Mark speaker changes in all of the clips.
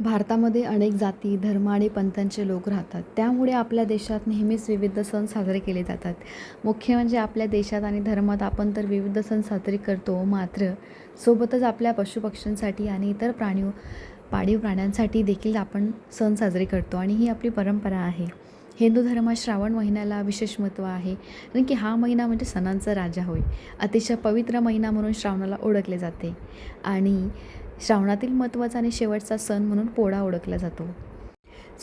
Speaker 1: भारतामध्ये अनेक जाती धर्म आणि पंथांचे लोक राहतात. त्यामुळे आपल्या देशात नेहमीच विविध सण साजरे केले जातात. मुख्य म्हणजे आपल्या देशात आणि धर्मात आपण तर विविध सण साजरे करतो मात्र सोबतच आपल्या पशुपक्ष्यांसाठी आणि इतर प्राणी पाळीव प्राण्यांसाठी देखील आपण सण साजरे करतो आणि ही आपली परंपरा आहे. हिंदू धर्मात श्रावण महिन्याला विशेष महत्त्व आहे. कारण की हा महिना म्हणजे सणांचा राजा होय. अतिशय पवित्र महिना म्हणून श्रावणाला ओळखले जाते. आणि श्रावणातील महत्त्वाचा आणि शेवटचा सण म्हणून पोळा ओळखला जातो.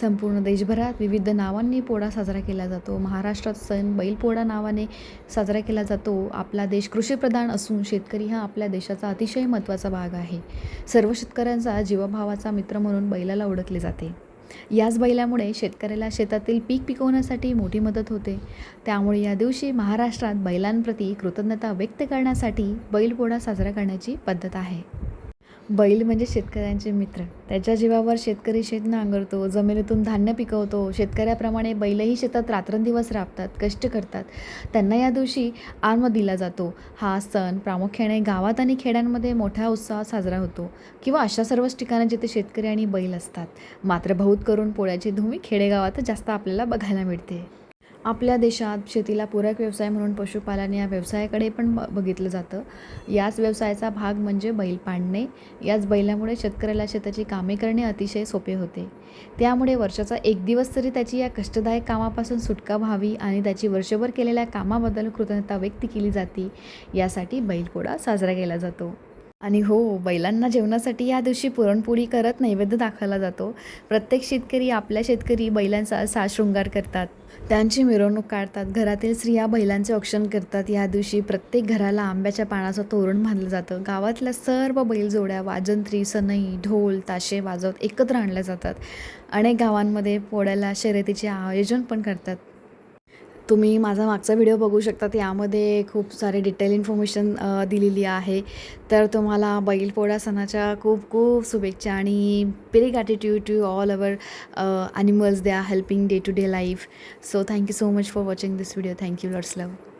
Speaker 1: संपूर्ण देशभरात विविध नावांनी पोळा साजरा केला जातो. महाराष्ट्रात सण बैलपोळा नावाने साजरा केला जातो. आपला देश कृषीप्रधान असून शेतकरी हा आपल्या देशाचा अतिशय महत्त्वाचा भाग आहे. सर्व शेतकऱ्यांचा जीवभावाचा मित्र म्हणून बैलाला ओळखले जाते. याच बैलामुळे शेतकऱ्याला शेतातील पीक पिकवण्यासाठी मोठी मदत होते. त्यामुळे या दिवशी महाराष्ट्रात बैलांप्रती कृतज्ञता व्यक्त करण्यासाठी बैलपोळा साजरा करण्याची पद्धत आहे. बैल म्हणजे शेतकऱ्यांचे मित्र. त्याच्या जीवावर शेतकरी शेत नांगरतो जमिनीतून धान्य पिकवतो. शेतकऱ्याप्रमाणे बैलही शेतात रात्रंदिवस राबतात कष्ट करतात. त्यांना या दिवशी आर्म दिला जातो. हा सण प्रामुख्याने गावात आणि खेड्यांमध्ये मोठ्या उत्साहात साजरा होतो किंवा अशा सर्वच ठिकाणी जिथे शेतकरी आणि बैल असतात. मात्र बहुत करून पोळ्याची धुमी खेडेगावातच जास्त आपल्याला बघायला मिळते. आपल्या देशात शेतीला पूरक व्यवसाय म्हणून पशुपालन या व्यवसायाकडे पण ब बघितलं जातं. याच व्यवसायाचा भाग म्हणजे बैल पाडणे याच बैलामुळे शेतकऱ्याला शेताची कामे करणे अतिशय सोपे होते. त्यामुळे वर्षाचा एक दिवस तरी त्याची या कष्टदायक कामापासून सुटका व्हावी आणि त्याची वर्षभर केलेल्या कामाबद्दल कृतज्ञता व्यक्त केली जाते. यासाठी बैलपोळा साजरा केला जातो. आणि हो बैलांना जेवणासाठी या दिवशी पुरणपोळी करत नैवेद्य दाखवला जातो. प्रत्येक शेतकरी आपल्या शेतकरी बैलांचा सा शृंगार करतात. त्यांची मिरवणूक काढतात. घरातील स्त्रिया बैलांचे औक्षण करतात. या दिवशी प्रत्येक घराला आंब्याच्या पानाचं तोरण बांधलं जातं. गावातल्या सर्व बैलजोड्या वाजंत्री सनई ढोल ताशे वाजवत एकत्र आणल्या जातात. अनेक गावांमध्ये पोळ्याला शर्यतीचे आयोजन पण करतात. तुम्ही माझा मागचा व्हिडिओ बघू शकता. यामध्ये खूप सारे डिटेल इन्फॉर्मेशन दिलेली आहे. तर तुम्हाला बैलपोळा सणाच्या खूप खूप शुभेच्छा आणि big gratitude to all our animals they are helping day to day life so thank you so much for watching this video thank you lots love